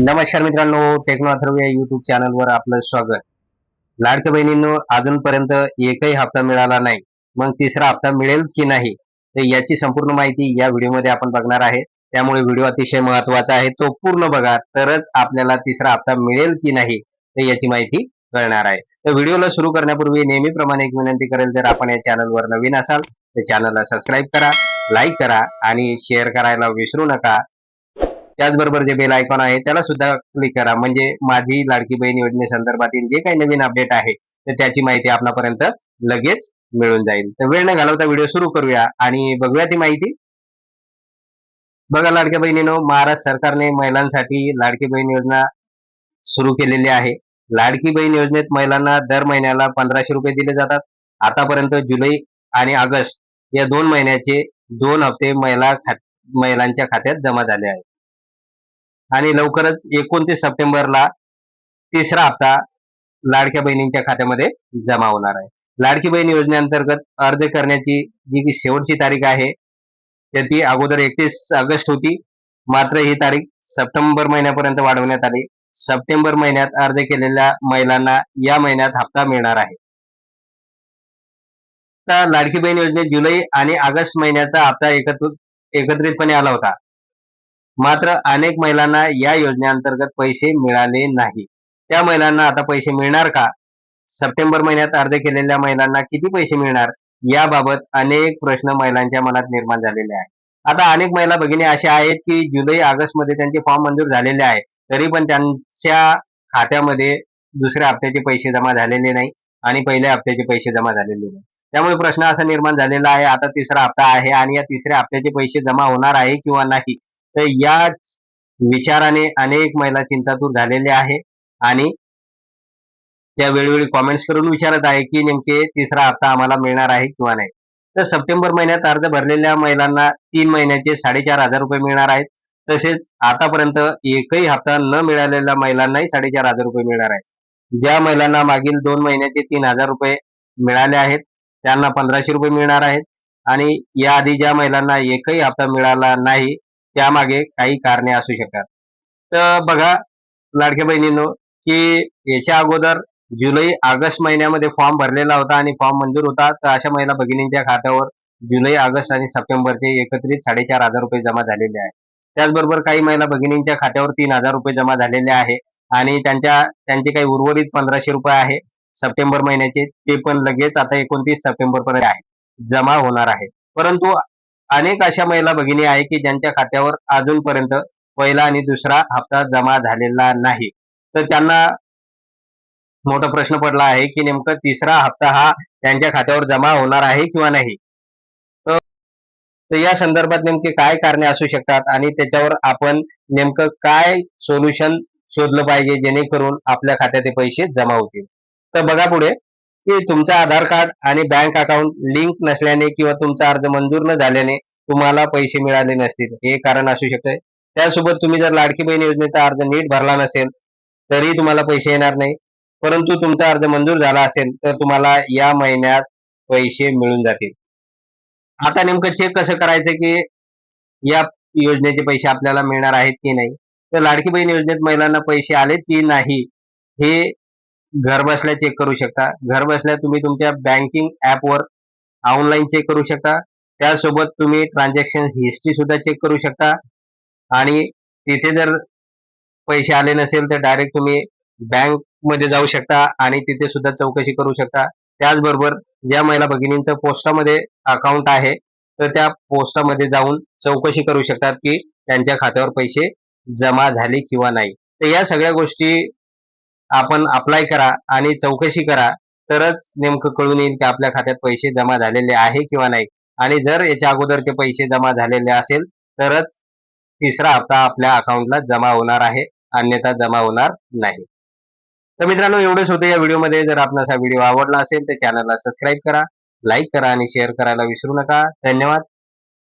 नमस्कार मित्रांनो टेक्नो अथर्व या युट्यूब चॅनलवर आपलं स्वागत. लाडक्या बहिणींनो अजूनपर्यंत एकही हप्ता मिळाला नाही. मग तिसरा हप्ता मिळेल की नाही तर याची संपूर्ण माहिती या व्हिडिओमध्ये आपण बघणार आहे. त्यामुळे व्हिडिओ अतिशय महत्त्वाचा आहे. तो पूर्ण बघा तरच आपल्याला तिसरा हप्ता मिळेल की नाही तर याची माहिती कळणार आहे. तर व्हिडिओला सुरू करण्यापूर्वी नेहमीप्रमाणे एक विनंती करेल जर आपण या चॅनलवर नवीन असाल तर चॅनलला सबस्क्राईब करा लाईक करा आणि शेअर करायला विसरू नका. त्याचबरोबर जे बेल आयकॉन आहे त्याला सुद्धा क्लिक करा. म्हणजे माझी लाडकी बहीण योजनेसंदर्भातील जे काही नवीन अपडेट आहे तर त्याची माहिती आपणापर्यंत लगेच मिळून जाईल. तर वेळ न घालवता व्हिडिओ सुरू करूया आणि बघूया ती माहिती. बघा लाडक्या बहिणीनो महाराष्ट्र सरकारने महिलांसाठी लाडकी बहीण योजना सुरू केलेली आहे. लाडकी बहीण योजनेत महिलांना दर महिन्याला पंधराशे रुपये दिले जातात. आतापर्यंत जुलै आणि ऑगस्ट या दोन महिन्याचे दोन हप्ते महिला खात महिलांच्या खात्यात जमा झाले आहेत. आणि लवकरच एकोणतीस सप्टेंबरला तिसरा हप्ता लाडक्या बहिणींच्या खात्यामध्ये जमा होणार आहे. लाडकी बहीण योजनेअंतर्गत अर्ज करण्याची जी की शेवटची तारीख आहे तर ती अगोदर एकतीस ऑगस्ट होती. मात्र ही तारीख सप्टेंबर महिन्यापर्यंत वाढवण्यात आली. सप्टेंबर महिन्यात अर्ज केलेल्या महिलांना या महिन्यात हप्ता मिळणार आहे. तर लाडकी बहीण योजनेत जुलै आणि ऑगस्ट महिन्याचा हप्ता एकत्र एकत्रितपणे आला होता. मात्र अनेक महिलांना या योजनेअंतर्गत पैसे मिळाले नाही. त्या महिलांना आता पैसे मिळणार का? सप्टेंबर महिन्यात अर्ज केलेल्या महिलांना किती पैसे मिळणार? याबाबत अनेक प्रश्न महिलांच्या मनात निर्माण झालेले आहेत. आता अनेक महिला भगिनी अशा आहेत की जुलै ऑगस्टमध्ये त्यांचे फॉर्म मंजूर झालेले आहे तरी पण त्यांच्या खात्यामध्ये दुसऱ्या हप्त्याचे पैसे जमा झालेले नाही आणि पहिल्या हप्त्याचे पैसे जमा झालेले नाही. त्यामुळे प्रश्न असा निर्माण झालेला आहे आता तिसरा हप्ता आहे आणि या तिसऱ्या हप्त्याचे पैसे जमा होणार आहे किंवा नाही? तर याच विचाराने अनेक महिला चिंतातूर झालेल्या आहे. आणि त्या वेळोवेळी कॉमेंट्स करून विचारत आहे की नेमके तिसरा हप्ता आम्हाला मिळणार आहे किंवा नाही. तर सप्टेंबर महिन्यात अर्ज भरलेल्या महिलांना तीन महिन्याचे साडेचार हजार रुपये मिळणार आहेत. तसेच आतापर्यंत एकही हप्ता न मिळालेल्या महिलांनाही साडेचार हजार रुपये मिळणार आहेत. ज्या महिलांना मागील दोन महिन्याचे तीन हजार रुपये मिळाले आहेत त्यांना पंधराशे रुपये मिळणार आहेत. आणि याआधी ज्या महिलांना एकही हप्ता मिळाला नाही त्यामागे काही कारणे असू शकतात. तर बघा लाडक्या बहिणींनो की याच्या अगोदर जुलै ऑगस्ट महिन्यामध्ये फॉर्म भरलेला होता आणि फॉर्म मंजूर होता तर अशा महिला भगिनींच्या खात्यावर जुलै ऑगस्ट आणि सप्टेंबरचे एकत्रित साडेचार हजार रुपये जमा झालेले आहे. त्याचबरोबर काही महिला भगिनींच्या खात्यावर तीन हजार रुपये जमा झालेले आहे आणि त्यांच्या त्यांचे काही उर्वरित पंधराशे रुपये आहे सप्टेंबर महिन्याचे ते पण लगेच आता एकोणतीस सप्टेंबर पर्यंत आहे जमा होणार आहे. परंतु अनेक अशा महिला भगिनी आहे की ज्यांच्या खात्यावर अजूनपर्यंत पहिला आणि दुसरा हप्ता जमा झालेला नाही. तर त्यांना मोठा प्रश्न पडला आहे की नेमकं तिसरा हप्ता हा त्यांच्या खात्यावर जमा होणार आहे किंवा नाही? तर या संदर्भात नेमके काय कारणे असू शकतात आणि त्याच्यावर आपण नेमकं काय सोल्युशन शोधलं पाहिजे जेणेकरून आपल्या खात्यात ते पैसे जमा होतील? तर बघा पुढे. की तुमचा आधार कार्ड आणि बँक अकाउंट लिंक नसल्याने किंवा तुमचा अर्ज मंजूर न झाल्याने तुम्हाला पैसे मिळाले नसतील. हे कारण असू शकते त्यासोबत तुम्ही जर लाडकी बहीण योजनेचा अर्ज नीट भरला नसेल तरी तुम्हाला पैसे येणार नाही. परंतु तुमचा अर्ज मंजूर झाला असेल तर तुम्हाला या महिन्यात पैसे मिळून जातील. आता नेमकं चेक कसं करायचं की या योजनेचे पैसे आपल्याला मिळणार आहेत की नाही? तर लाडकी बहीण योजनेत महिलांना पैसे आलेत की नाही हे घर बसल्या चेक करू शकता. घर बसल्या तुम्ही तुमच्या बँकिंग ॲपवर ऑनलाईन चेक करू शकता. त्यासोबत तुम्ही ट्रान्झॅक्शन हिस्ट्री सुद्धा चेक करू शकता. आणि तिथे जर पैसे आले नसेल तर डायरेक्ट तुम्ही बँकमध्ये जाऊ शकता आणि तिथे सुद्धा चौकशी करू शकता. त्याचबरोबर ज्या महिला भगिनींचं पोस्टामध्ये अकाउंट आहे तर त्या पोस्टामध्ये जाऊन चौकशी करू शकतात की त्यांच्या खात्यावर पैसे जमा झाले किंवा नाही. तर या सगळ्या गोष्टी आपण अप्लाय करा आणि चौकशी करा तरच नेमकं कळून येईल की आपल्या खात्यात पैसे जमा झालेले आहे किंवा नाही. आणि जर याच्या अगोदरचे पैसे जमा झालेले असेल तरच तिसरा हप्ता आपल्या अकाउंटला जमा होणार आहे अन्यथा जमा होणार नाही. तर मित्रांनो एवढेच होतं या व्हिडिओमध्ये. जर आपणास हा व्हिडिओ आवडला असेल तर चॅनलला सबस्क्राईब करा लाईक करा आणि शेअर करायला विसरू नका. धन्यवाद.